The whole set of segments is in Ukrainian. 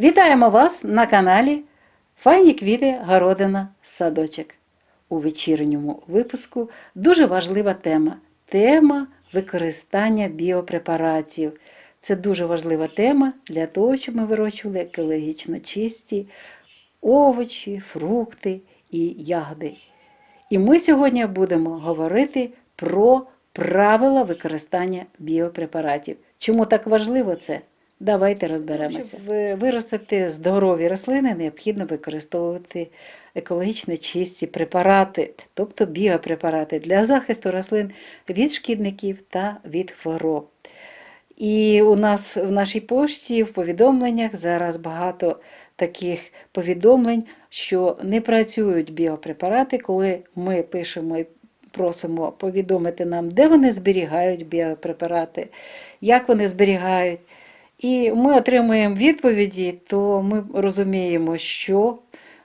Вітаємо вас на каналі Файні квіти, городина, садочок. У вечірньому випуску дуже важлива тема тема використання біопрепаратів. Це дуже важлива тема для того, щоб ми вирощували екологічно чисті овочі, фрукти і ягоди. І ми сьогодні будемо говорити про правила використання біопрепаратів. Чому так важливо це? Давайте розберемося. Щоб виростити здорові рослини, необхідно використовувати екологічно чисті препарати, тобто біопрепарати для захисту рослин від шкідників та від хвороб. І у нас в нашій пошті в повідомленнях зараз багато таких повідомлень, що не працюють біопрепарати, коли ми пишемо і просимо повідомити нам, де вони зберігають біопрепарати, як вони зберігають. І ми отримуємо відповіді, то ми розуміємо, що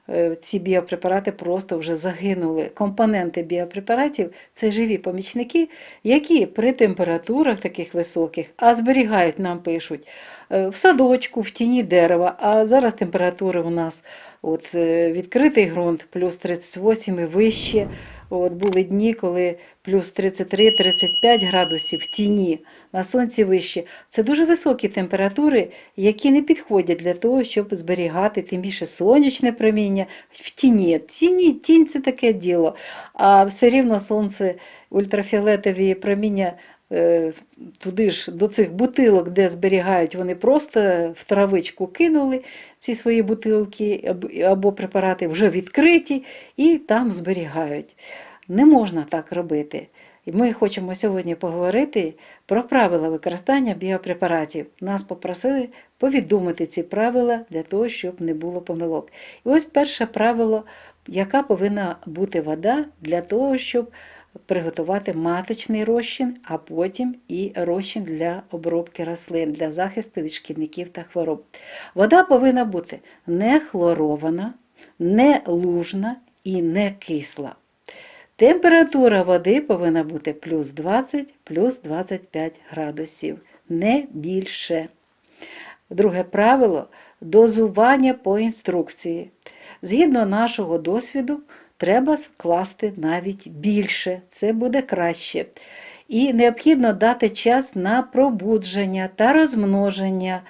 е, ці біопрепарати просто вже загинули. Компоненти біопрепаратів це живі помічники, які при температурах таких високих, а зберігають, нам пишуть, е, в садочку, в тіні дерева. А зараз температури у нас от, е, відкритий ґрунт плюс 38 і вище. От були дні, коли плюс 33-35 градусів в тіні, на сонці вище. Це дуже високі температури, які не підходять для того, щоб зберігати тим більше сонячне проміння в тіні. Тіні, тінь це таке діло. А все рівно сонце, ультрафіолетові проміння. Е, Туди ж до цих бутилок, де зберігають, вони просто в травичку кинули ці свої бутилки або- або препарати вже відкриті і там зберігають. Не можна так робити. І ми хочемо сьогодні поговорити про правила використання біопрепаратів. Нас попросили повідомити ці правила для того, щоб не було помилок. І ось перше правило, яка повинна бути вода для того, щоб приготувати маточний розчин, а потім і розчин для обробки рослин, для захисту від шкідників та хвороб. Вода повинна бути не хлорована, не лужна і не кисла. Температура води повинна бути плюс 20, плюс 25 градусів, не більше. Друге правило дозування по інструкції. Згідно нашого досвіду, треба скласти навіть більше, це буде краще. І необхідно дати час на пробудження та розмноження,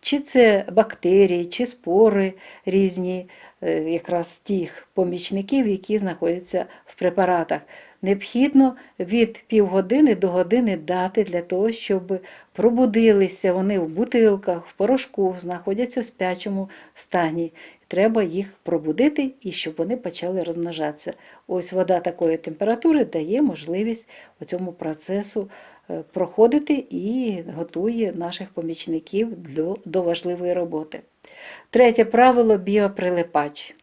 чи це бактерії, чи спори різні, е, якраз тих помічників, які знаходяться в препаратах. Необхідно від півгодини до години дати для того, щоб пробудилися вони в бутилках, в порошку, знаходяться в спячому стані. Треба їх пробудити і щоб вони почали розмножатися. Ось вода такої температури дає можливість цьому процесу е, проходити і готує наших помічників до, до важливої роботи. Третє правило біоприлипач.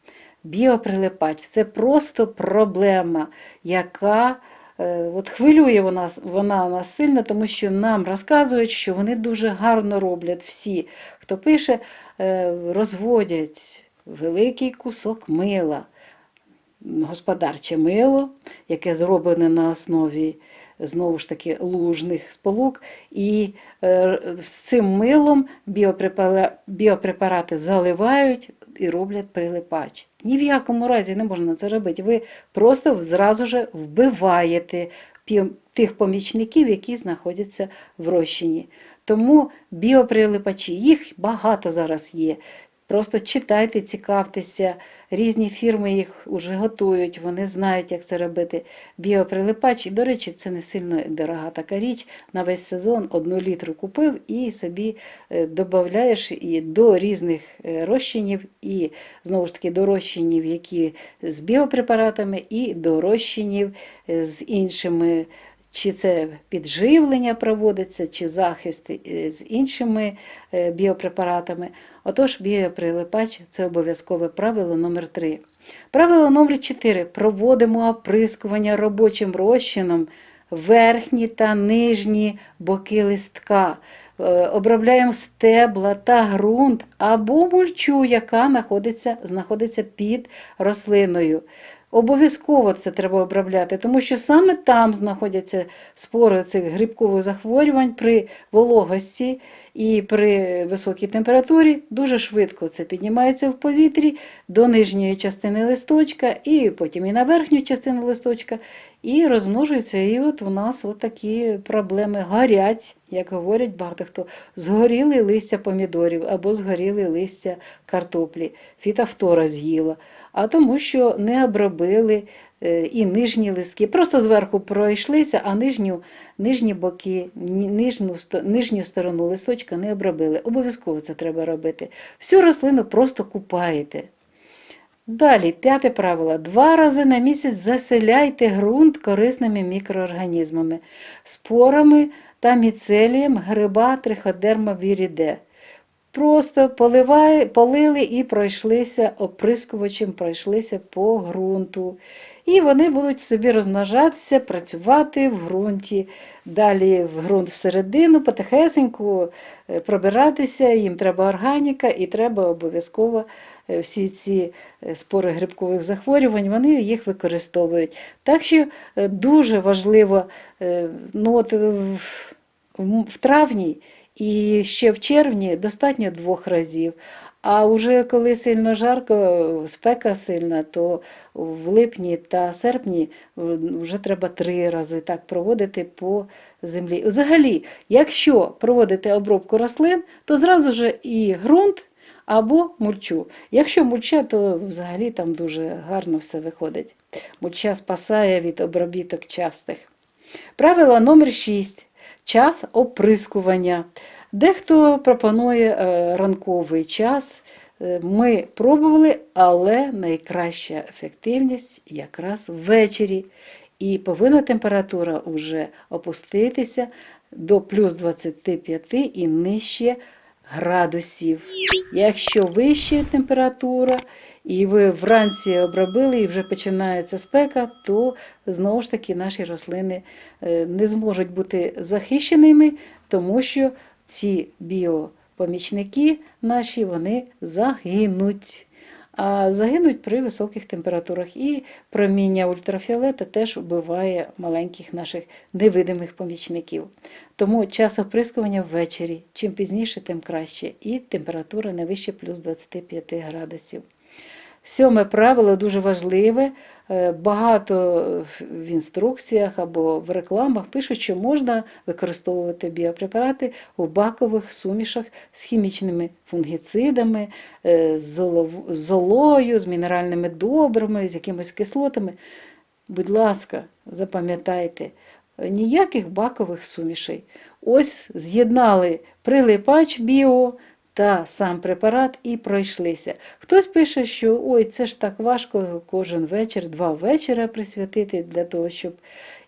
Біоприлипач. Це просто проблема, яка е, от хвилює вона, вона нас сильно, тому що нам розказують, що вони дуже гарно роблять. Всі, хто пише, е, розводять великий кусок мила, господарче мило, яке зроблене на основі знову ж таки лужних сполук, і е, з цим милом біопрепарати заливають і роблять прилипач. Ні в якому разі не можна це робити. Ви просто зразу ж вбиваєте тих помічників, які знаходяться в розчині. Тому біоприлипачі, їх багато зараз є. Просто читайте, цікавтеся, різні фірми їх вже готують, вони знають, як це робити. Біоприлипач, і, до речі, це не сильно дорога така річ. На весь сезон одну літру купив і собі е, додаєш і до різних е, розчинів, і знову ж таки до розчинів, які з біопрепаратами, і до розчинів е, з іншими. Чи це підживлення проводиться, чи захист е, з іншими е, біопрепаратами. Отож, біоприлипач це обов'язкове правило номер 3 Правило номер 4 Проводимо оприскування робочим розчином верхні та нижні боки листка. Е, Обробляємо стебла та ґрунт або мульчу, яка знаходиться, знаходиться під рослиною. Обов'язково це треба обробляти, тому що саме там знаходяться спори цих грибкових захворювань при вологості і при високій температурі. Дуже швидко це піднімається в повітрі до нижньої частини листочка, і потім і на верхню частину листочка, і розмножується. І от у нас от такі проблеми горять, як говорять багато хто, згоріли листя помідорів або згоріли листя картоплі, фітофтора з'їла а тому, що не обробили е, і нижні листки. Просто зверху пройшлися, а нижню, нижні боки, нижню, нижню сторону листочка не обробили. Обов'язково це треба робити. Всю рослину просто купаєте. Далі, п'яте правило. Два рази на місяць заселяйте ґрунт корисними мікроорганізмами, спорами та міцелієм гриба триходерма віріде. Просто поливає, полили і пройшлися оприскувачем, пройшлися по ґрунту. І вони будуть собі розмножатися, працювати в ґрунті. Далі в ґрунт всередину, потихесеньку е, пробиратися, їм треба органіка і треба обов'язково е, всі ці е, спори грибкових захворювань, вони їх використовують. Так що дуже важливо, ну от в травні і ще в червні достатньо двох разів. А вже коли сильно жарко, спека сильна, то в липні та серпні е, вже треба три рази так проводити по землі. Взагалі, якщо проводити обробку рослин, то зразу ж і ґрунт або мульчу. Якщо мульча, то взагалі там дуже гарно все виходить. Мульча спасає від обробіток частих. Правило номер 6. Час оприскування. Дехто пропонує е, ранковий час. Е, Ми пробували, але найкраща ефективність якраз ввечері. І повинна температура вже опуститися до плюс 25 і нижче градусів. Якщо вища температура, і ви вранці обробили і вже починається спека, то знову ж таки наші рослини е, не зможуть бути захищеними, тому що ці біопомічники наші вони загинуть. А загинуть при високих температурах. І проміння ультрафіолета теж вбиває маленьких наших невидимих помічників. Тому час оприскування ввечері. Чим пізніше, тим краще. І температура не вище плюс 25 градусів. Сьоме правило дуже важливе. Е, Багато в інструкціях або в рекламах пишуть, що можна використовувати біопрепарати у бакових сумішах з хімічними фунгіцидами, е, з золою, з мінеральними добрами, з якимись кислотами. Будь ласка, запам'ятайте, ніяких бакових сумішей. Ось з'єднали прилипач біо та сам препарат і пройшлися. Хтось пише, що ой, це ж так важко кожен вечір, два вечора присвятити для того, щоб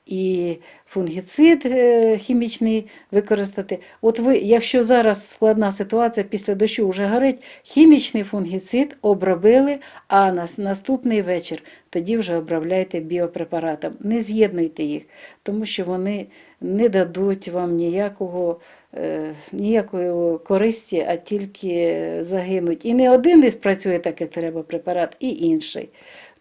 і фунгіцид е, хімічний використати. От ви, якщо зараз складна ситуація після дощу вже горить, хімічний фунгіцид обробили, а на наступний вечір тоді вже обробляйте біопрепаратом. Не з'єднуйте їх, тому що вони не дадуть вам ніякого, е, ніякої користі, а тільки загинуть. І не один не спрацює так, як треба препарат, і інший.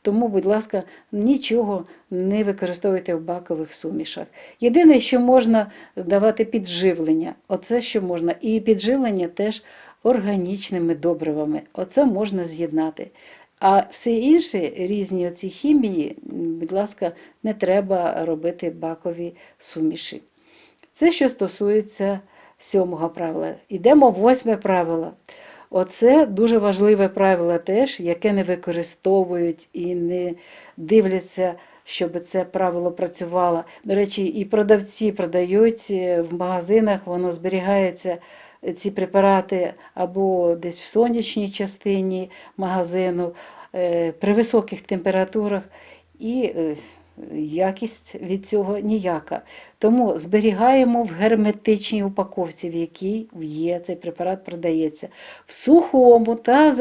Тому, будь ласка, нічого не використовуйте в бакових сумішах. Єдине, що можна давати підживлення, оце що можна. І підживлення теж органічними добривами. Оце можна з'єднати. А все інше, різні оці хімії, будь ласка, не треба робити бакові суміші. Це що стосується сьомого правила. Йдемо в восьме правило. Оце дуже важливе правило теж, яке не використовують і не дивляться, щоб це правило працювало. До речі, і продавці продають е, в магазинах, воно зберігається, е, ці препарати або десь в сонячній частині магазину е, при високих температурах. І якість від цього ніяка. Тому зберігаємо в герметичній упаковці, в якій є цей препарат продається. В сухому та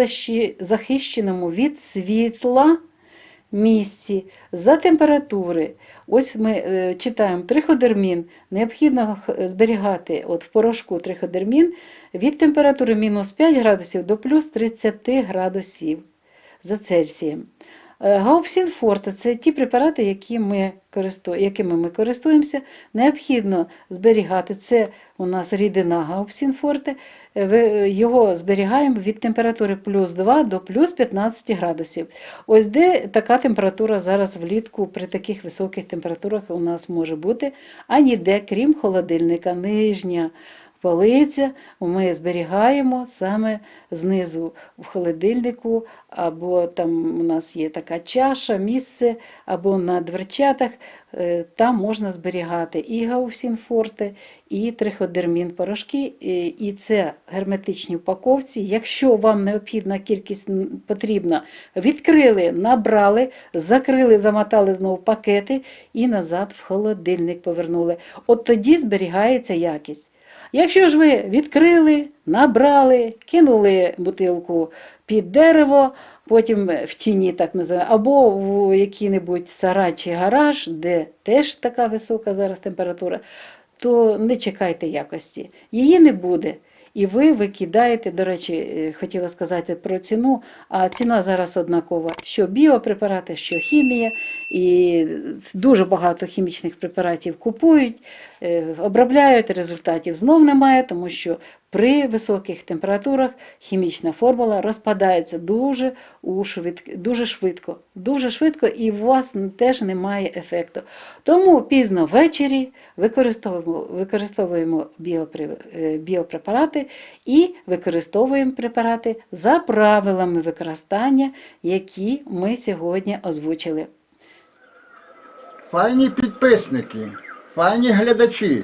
захищеному від світла місці за температури. Ось ми е, читаємо триходермін. Необхідно зберігати от в порошку триходермін від температури мінус 5 градусів до плюс 30 градусів за Цельсієм. Е, це ті препарати, які ми якими ми користуємося. Необхідно зберігати. Це у нас рідина Гаупсін Форте. Е, Його зберігаємо від температури плюс 2 до плюс 15 градусів. Ось де така температура зараз влітку при таких високих температурах у нас може бути, а ніде, крім холодильника, нижня полиця ми зберігаємо саме знизу в холодильнику, або там у нас є така чаша, місце, або на дверчатах. е, Там можна зберігати і гаусінфорте, і триходермін порошки, і- і це герметичні упаковці. Якщо вам необхідна кількість потрібна, відкрили, набрали, закрили, замотали знову пакети і назад в холодильник повернули. От тоді зберігається якість. Якщо ж ви відкрили, набрали, кинули бутилку під дерево, потім в тіні так називаємо, або в який-небудь сарай гараж, де теж така висока зараз температура, то не чекайте якості. Її не буде. І ви викидаєте, до речі, е, хотіла сказати про ціну, а ціна зараз однакова, що біопрепарати, що хімія, і дуже багато хімічних препаратів купують, е, обробляють, результатів знов немає, тому що при високих температурах хімічна формула розпадається дуже, дуже швидко, дуже швидко, і у вас теж немає ефекту. Тому пізно ввечері використовуємо, використовуємо е, біопрепарати і використовуємо препарати за правилами використання, які ми сьогодні озвучили. Файні підписники, файні глядачі.